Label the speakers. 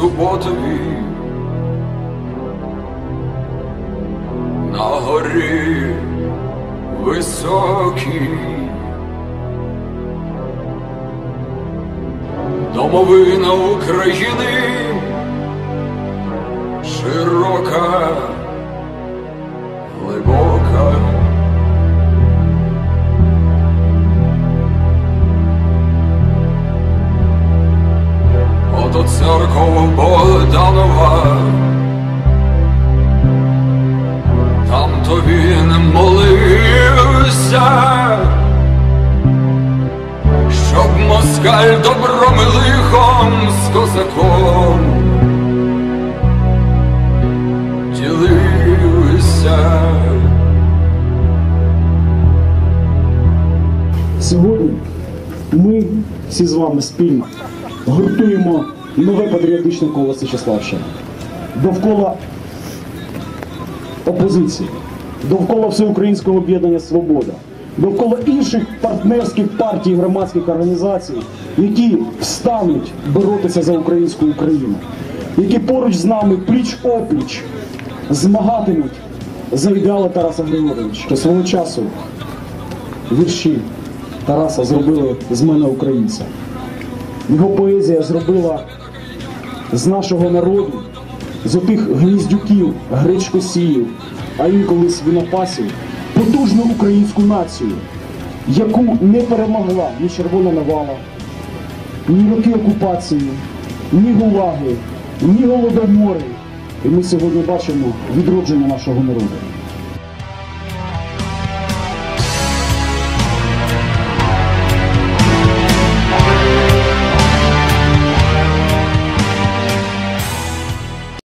Speaker 1: дротові. На горі високій. Домовина України широка, Богданова, там то він молився, щоб москаль добром і лихом з козаком ділився.
Speaker 2: Сьогодні ми всі з вами спільно гуртуємо нове патріотичне коло Січеславщини довкола опозиції, довкола всеукраїнського об'єднання Свобода, довкола інших партнерських партій громадських організацій, які встануть боротися за українську Україну, які поруч з нами пліч опліч змагатимуть за ідеали Тараса Григоровича. Що свого часу вірші Тараса зробили з мене українця. Його поезія зробила з нашого народу, з отих гніздюків, гречкосіїв, а інколи свинопасів, потужну українську націю, яку не перемогла ні червона навала, ні роки окупації, ні гулаги, ні голодомори. І ми сьогодні бачимо відродження нашого народу.